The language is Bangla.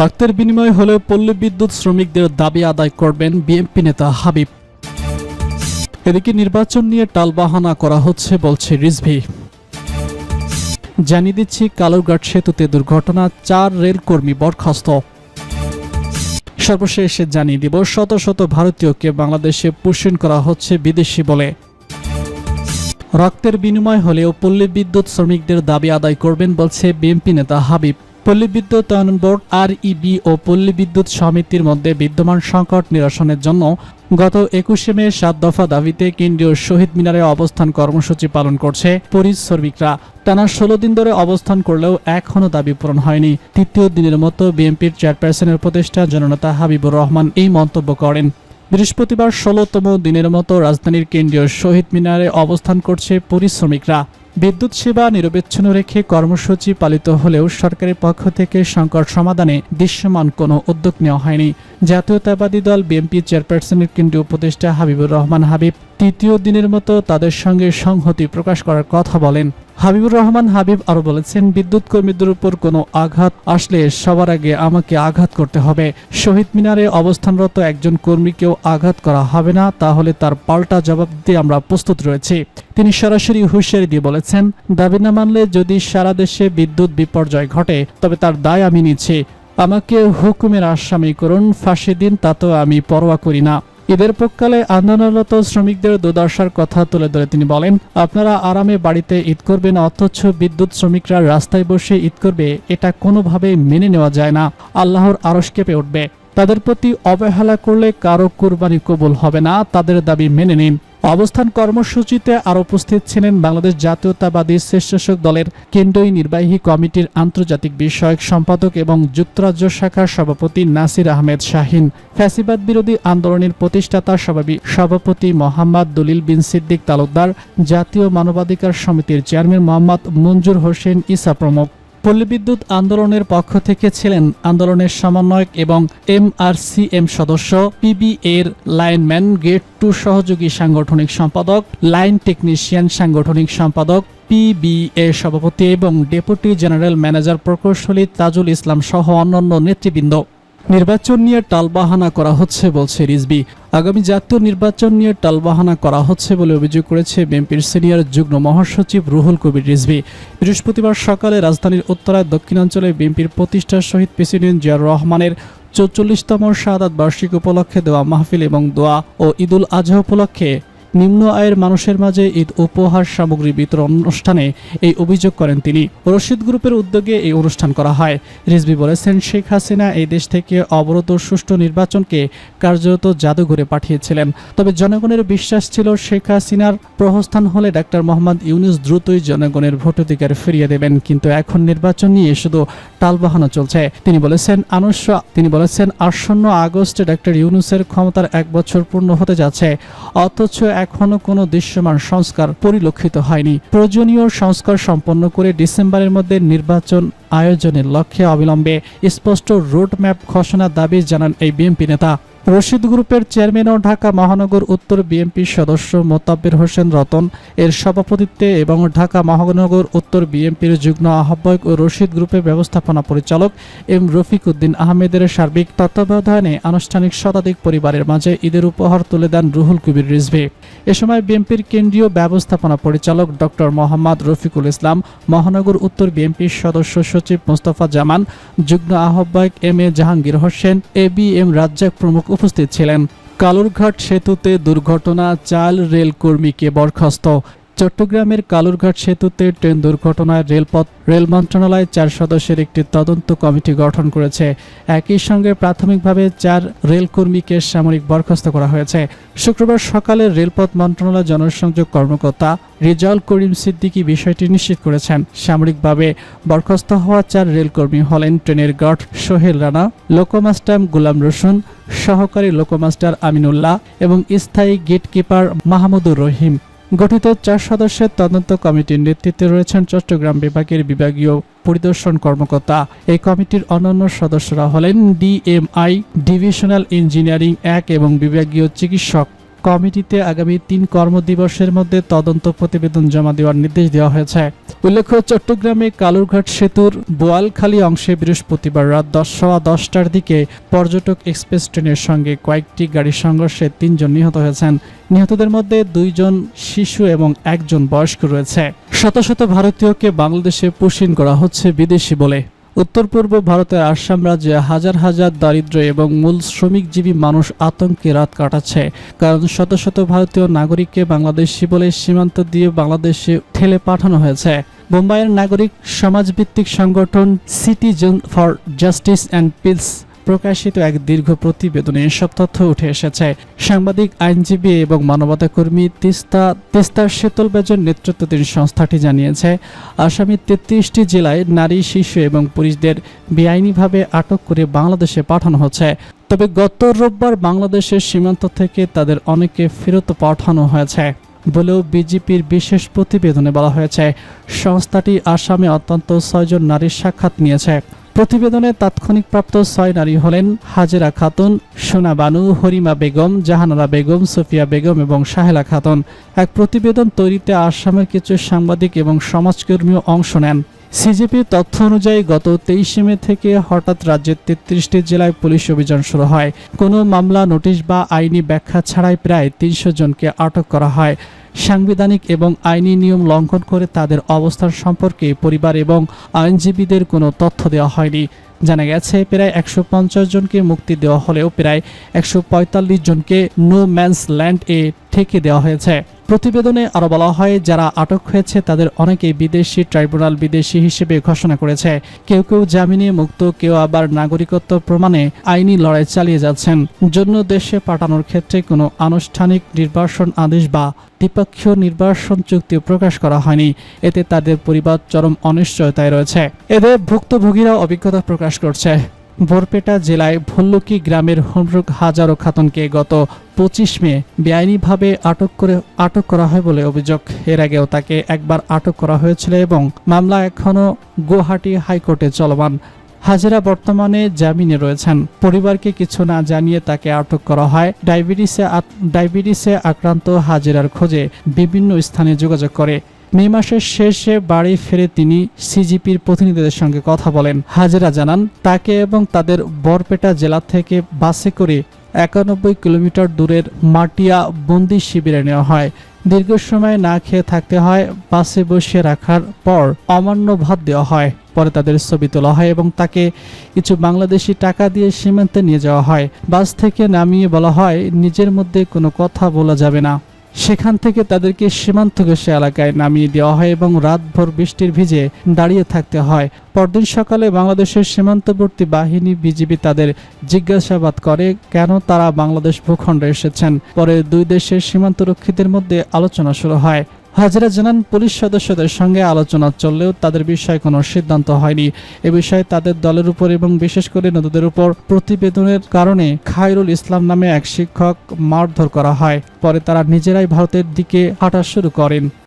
রক্তের বিনিময় হলেও পল্লী বিদ্যুৎ শ্রমিকদের দাবি আদায় করবেন বিএনপি নেতা হাবিব। এদিকে নির্বাচন নিয়ে টালবাহানা করা হচ্ছে, বলছে রিজভি। জানিয়ে দিচ্ছি, কালুরঘাট সেতুতে দুর্ঘটনা, চার রেলকর্মী বরখাস্ত। সর্বশেষ জানিয়ে দিব, শত শত ভারতীয়কে বাংলাদেশে পুষিন করা হচ্ছে বিদেশি বলে। রক্তের বিনিময় হলেও পল্লী বিদ্যুৎ শ্রমিকদের দাবি আদায় করবেন, বলছে বিএনপি নেতা হাবিব। পল্লী বিদ্যুতায়ন বোর্ড আর ইবি ও পল্লী বিদ্যুৎ সমিতির মধ্যে বিদ্যমান সংকট নিরসনের জন্য গত একুশে মে সাত দফা দাবিতে কেন্দ্রীয় শহীদ মিনারে অবস্থান কর্মসূচি পালন করছে পরিস শ্রমিকরা টানা ষোলো দিন ধরে অবস্থান করলেও এখনও দাবি পূরণ হয়নি। তৃতীয় দিনের মতো বিএনপির চেয়ারপারসনের উপদেষ্টা জননেতা হাবিবুর রহমান এই মন্তব্য করেন। বৃহস্পতিবার ষোলোতম দিনের মতো রাজধানীর কেন্দ্রীয় শহীদ মিনারে অবস্থান করছে পরিশ্রমিকরা। বিদ্যুৎ সেবা নিরবিচ্ছিন্ন রেখে কর্মসূচি পালিত হলেও সরকারের পক্ষ থেকে সংকট সমাধানে দৃশ্যমান কোনো উদ্যোগ নেওয়া হয়নি। জাতীয়তাবাদী দল বিএনপি চেয়ারপারসনের কেন্দ্রীয় উপদেষ্টা হাবিবুর রহমান হাবিব তৃতীয় দিনের মতো তাদের সঙ্গে সংহতি প্রকাশ করার কথা বলেন। হাবিবুর রহমান হাবিব আরও বলেছেন, বিদ্যুৎ কর্মীদের উপর কোনো আঘাত আসলে সবার আগে আমাকে আঘাত করতে হবে। শহীদ মিনারে অবস্থানরত একজন কর্মীকেও আঘাত করা হবে না, তাহলে তার পাল্টা জবাব দিতে আমরা প্রস্তুত রয়েছি। তিনি সরাসরি হুঁশিয়ারি দিয়ে বলেছেন, দাবি না মানলে যদি সারা দেশে বিদ্যুৎ বিপর্যয় ঘটে, তবে তার দায় আমি নিচ্ছি। আমাকে হুকুমের আসামি করুন, ফাঁসি দিন তাতেও আমি পরোয়া করি না। ঈদের পক্ষকালে আন্দোলনরত শ্রমিকদের দুর্দশার কথা তুলে ধরে তিনি বলেন, আপনারা আরামে বাড়িতে ঈদ করবেন, অথচ বিদ্যুৎ শ্রমিকরা রাস্তায় বসে ঈদ করবে, এটা কোনোভাবে মেনে নেওয়া যায় না। আল্লাহর আরশ কেঁপে উঠবে। তাদের প্রতি অবহেলা করলে কারও কোরবানি কবুল হবে না, তাদের দাবি মেনে নিন। অবস্থান কর্মসূচিতে আর উপস্থিত ছিলেন বাংলাদেশ জাতীয়তাবাদী স্বেচ্ছাসেবক দলের কেন্দ্রীয় নির্বাহী কমিটির আন্তর্জাতিক বিষয়ক সম্পাদক এবং যুক্তরাজ্য শাখার সভাপতি নাসির আহমেদ শাহিন। ফ্যাসিবাদ বিরোধী আন্দোলনের প্রতিষ্ঠাতা সভাপতি মোহাম্মদ দলিল বিন সিদ্দিক তালুকদার, জাতীয় মানবাধিকার সমিতির চেয়ারম্যান মোহাম্মদ মঞ্জুর হোসেন ইসা প্রমুখ। পল্লী বিদ্যুৎ আন্দোলনের পক্ষ থেকে ছিলেন আন্দোলনের সমন্বয়ক এবং এমআরসিএম সদস্য পিবি এর লাইনম্যান, গেট টু সহযোগী সাংগঠনিক সম্পাদক, লাইন টেকনিশিয়ান সাংগঠনিক সম্পাদক, পিবিএ সভাপতি এবং ডেপুটি জেনারেল ম্যানেজার প্রকৌশলী তাজুল ইসলাম সহ অন্যান্য নেতৃবৃন্দ। নির্বাচন নিয়ে টালবাহানা করা হচ্ছে বলছে রিজবি। আগামী জাতীয় নির্বাচন নিয়ে টালবাহানা করা হচ্ছে বলে অভিযোগ করেছে বিএনপির সিনিয়র যুগ্ম মহাসচিব রুহুল কবির রিজভি বৃহস্পতিবার সকালে রাজধানীর উত্তরায় দক্ষিণাঞ্চলে বিএনপির প্রতিষ্ঠা শহীদ প্রেসিডেন্ট জিয়াউর রহমানের চৌচল্লিশতম শাহাদাত বার্ষিক উপলক্ষে দেওয়া মাহফিল এবং দোয়া ও ঈদুল আজহা উপলক্ষে নিম্ন আয়ের মানুষের মাঝে ঈদ উপহার সামগ্রী বিতরণ অনুষ্ঠানে এই অভিযোগ করেন তিনি। রশিদ গ্রুপের উদ্যোগে এই অনুষ্ঠান করা হয়। রিজবি বলেছেন, শেখ হাসিনা এই দেশ থেকে অবরোধ ও সুষ্ঠু নির্বাচনকে কার্যত জাদুঘরে পাঠিয়েছিলেন। তবে জনগণের বিশ্বাস ছিল, শেখ হাসিনার প্রহস্থান হলে ডাক্তার মোহাম্মদ ইউনুস দ্রুতই জনগণের ভোটাধিকার ফিরিয়ে দেবেন। কিন্তু এখন নির্বাচন নিয়ে শুধু টালবাহানা চলছে। তিনি বলেছেন, আনুষ্য, তিনি বলেছেন, আসন্ন আগস্টে ডাক্তার ইউনুসের ক্ষমতার এক বছর পূর্ণ হতে যাচ্ছে। অথচ এখনও কোনো দৃশ্যমান সংস্কার পরিলক্ষিত হয়নি। প্রয়োজনীয় সংস্কার সম্পন্ন করে ডিসেম্বরের মধ্যে নির্বাচন আয়োজনের লক্ষ্যে অবিলম্বে স্পষ্ট রোডম্যাপ ঘোষণার দাবি জানান এই বিএনপি নেতা। রশিদ গ্রুপের চেয়ারম্যান ও ঢাকা মহানগর উত্তর বিএনপির সদস্য মোতাব্বির হোসেন রতন এর সভাপতিত্বে এবং ঢাকা মহানগর উত্তর বিএনপির যুগ্ম আহ্বায়ক ও রশিদ গ্রুপের ব্যবস্থাপনা পরিচালক এম রফিক উদ্দিন আহমেদের সার্বিক তত্ত্বাবধানে আনুষ্ঠানিক শতাধিক পরিবারের মাঝে ঈদের উপহার তুলে দেন রুহুল কবির রিজভি। এ সময় বিএনপির কেন্দ্রীয় ব্যবস্থাপনা পরিচালক ডক্টর মোহাম্মদ রফিকুল ইসলাম, মহানগর উত্তর বিএনপির সদস্য সচিব মোস্তফা জামান, যুগ্ম আহ্বায়ক M A Jahangir Hossain, A B M Razzak প্রমুখ উপস্থিত ছিলেন। কালুরঘাট সেতুতে দুর্ঘটনা চাল রেল কর্মীকে বরখাস্ত। চট্টগ্রামের কালুরঘাট সেতুতে ট্রেন দুর্ঘটনায় রেলপথ, রেল মন্ত্রণালয় চার সদস্যের একটি তদন্ত কমিটি গঠন করেছে। একই সঙ্গে প্রাথমিকভাবে চার রেলকর্মীকে সামরিক বরখাস্ত করা হয়েছে। শুক্রবার সকালে রেলপথ মন্ত্রণালয় জনসংযোগ কর্মকর্তা রেজাউল করিম সিদ্দিকী বিষয়টি নিশ্চিত করেছেন। সামরিকভাবে বরখাস্ত হওয়া চার রেলকর্মী হলেন ট্রেনের guard Sohel Rana, loco master Gulam Rasun, সহকারী লোকোমাস্টার আমিনুল্লাহ এবং স্থায়ী গেটকিপার মাহমুদুর রহিম। গঠিত চার সদস্যের তদন্ত কমিটির নেতৃত্বে রয়েছেন চট্টগ্রাম বিভাগের বিভাগীয় পরিদর্শন কর্মকর্তা। এই কমিটির অন্যান্য সদস্যরা হলেন ডিএমআই, ডিভিশনাল ইঞ্জিনিয়ারিং এক এবং বিভাগীয় চিকিৎসক। কমিটিতে আগামী তিন কর্মদিবসের মধ্যে তদন্ত প্রতিবেদন জমা দেওয়ার নির্দেশ দেওয়া হয়েছে। উল্লেখ্য, চট্টগ্রামে কালুরঘাট সেতুর বোয়ালখালী অংশে বৃহস্পতিবার রাত দশ সওয়া দশটার দিকে পর্যটক এক্সপ্রেস ট্রেনের সঙ্গে কয়েকটি গাড়ির সংঘর্ষে তিনজন নিহত হয়েছেন। নিহতদের মধ্যে দুইজন শিশু এবং একজন বয়স্ক রয়েছে। শত শত ভারতীয়কে বাংলাদেশে পুষিন করা হচ্ছে বিদেশি বলে। উত্তর পূর্ব ভারতের আসাম রাজ্যে হাজার হাজার দারিদ্র এবং মূল শ্রমিকজীবী মানুষ আতঙ্কে রাত কাটাচ্ছে। কারণ শত শত ভারতীয় নাগরিককে বাংলাদেশি বলে সীমান্ত দিয়ে বাংলাদেশে ঠেলে পাঠানো হয়েছে। মুম্বাইয়ের নাগরিক সমাজভিত্তিক সংগঠন citizen for justice and peace প্রকাশিত এক দীর্ঘ প্রতিবেদনে এসব তথ্য উঠে এসেছে। সাংবাদিক, আইনজীবী এবং মানবতা কর্মী তিস্তা তিস্তার শীতল বেজের নেতৃত্বাধীন সংস্থাটি জানিয়েছে আসামের তেত্রিশটি জেলায় নারী, শিশু এবং পুরুষদের বেআইনিভাবে আটক করে বাংলাদেশে পাঠানো হচ্ছে। তবে গত রোববার বাংলাদেশের সীমান্ত থেকে তাদের অনেকে ফেরত পাঠানো হয়েছে বলেও বিজেপির বিশেষ প্রতিবেদনে বলা হয়েছে। সংস্থাটি আসামে অত্যন্ত ছয়জন নারীর সাক্ষাৎ নিয়েছে। প্রতিবেদনে তাৎক্ষণিক প্রাপ্ত ছয় নারী হলেন হাজেরা খাতুন, সোনা বানু, হরিমা বেগম, জাহানারা বেগম, সুফিয়া বেগম এবং সাহেলা খাতুন। এক প্রতিবেদন তৈরিতে আসামের কিছু সাংবাদিক এবং সমাজকর্মীও অংশ নেন। সিজিপির তথ্য অনুযায়ী গত তেইশে মে থেকে হঠাৎ রাজ্যের তেত্রিশটি জেলায় পুলিশ অভিযান শুরু হয়। কোনো মামলা, নোটিশ বা আইনি ব্যাখ্যা ছাড়াই প্রায় তিনশো জনকে আটক করা হয়। সাংবিধানিক এবং আইনি নিয়ম লঙ্ঘন করে তাদের অবস্থান সম্পর্কে পরিবার এবং আইনজীবীদের কোনো তথ্য দেওয়া হয়নি। জানা গেছে, প্রায় একশো পঞ্চাশ জনকে মুক্তি দেওয়া হলেও প্রায় একশো পঁয়তাল্লিশ জনকে নো ম্যানস ল্যান্ড এ ঠেকে দেওয়া হয়েছে। প্রতিবেদনে আরও বলা হয়, যারা আটক হয়েছে তাদের অনেকেই বিদেশি ট্রাইব্যুনাল বিদেশি হিসেবে ঘোষণা করেছে। কেউ কেউ জামিনে মুক্ত, কেউ আবার নাগরিকত্ব প্রমাণে আইনি লড়াই চালিয়ে যাচ্ছেন। জন্য দেশে পাঠানোর ক্ষেত্রে কোনো আনুষ্ঠানিক নির্বাসন আদেশ বা দ্বিপক্ষীয় নির্বাসন চুক্তি প্রকাশ করা হয়নি। এতে তাদের পরিবার চরম অনিশ্চয়তায় রয়েছে। এদের ভুক্তভোগীরা অভিজ্ঞতা প্রকাশ করছে। বরপেটা জেলায় ভল্লুকি গ্রামের হমরুক হাজারো খাতুনকে গত পঁচিশ মে বেআইনিভাবে আটক করে, আটক করা হয় বলে অভিযোগ। এর আগেও তাকে একবার আটক করা হয়েছিল এবং মামলা এখনও গুয়াহাটি হাইকোর্টে চলমান। হাজেরা বর্তমানে জামিনে রয়েছেন। পরিবারকে কিছু না জানিয়ে তাকে আটক করা হয়। ডায়াবেটিসে ডায়াবেটিসে আক্রান্ত হাজেরার খোঁজে বিভিন্ন স্থানে যোগাযোগ করে। মে মাসের শেষে বাড়ি ফিরে তিনি সিজিপির প্রতিনিধিদের সঙ্গে কথা বলেন। হাজেরা জানান, তাকে এবং তাদের বরপেটা জেলা থেকে বাসে করে একানব্বই কিলোমিটার দূরের মাটিয়া বন্দি শিবিরে নেওয়া হয়। দীর্ঘ সময় না খেয়ে থাকতে হয়, বাসে বসে রাখার পর অমান্য ভাত দেওয়া হয়। পরে তাদের ছবি তোলা হয় এবং তাকে কিছু বাংলাদেশি টাকা দিয়ে সীমান্তে নিয়ে যাওয়া হয়। বাস থেকে নামিয়ে বলা হয়, নিজের মধ্যে কোনো কথা বলা যাবে না। সেখান থেকে তাদেরকে সীমান্ত ঘেষে এলাকায় নামিয়ে দেওয়া হয় এবং রাতভর বৃষ্টির ভিজে দাঁড়িয়ে থাকতে হয়। পরদিন সকালে বাংলাদেশের সীমান্তবর্তী বাহিনী বিজিবি তাদের জিজ্ঞাসাবাদ করে, কেন তারা বাংলাদেশ ভূখণ্ডে এসেছেন? পরে দুই দেশের সীমান্তরক্ষীদের মধ্যে আলোচনা শুরু হয়। হাজিরা জানান, পুলিশ সদস্যদের সঙ্গে আলোচনা চললেও তাদের বিষয়ে কোনো সিদ্ধান্ত হয়নি। এ বিষয়ে তাদের দলের উপর এবং বিশেষ করে নদীদের উপর প্রতিবেদনের কারণে খায়রুল ইসলাম নামে এক শিক্ষক মারধর করা হয়। পরে তারা নিজেরাই ভারতের দিকে হাঁটা শুরু করেন।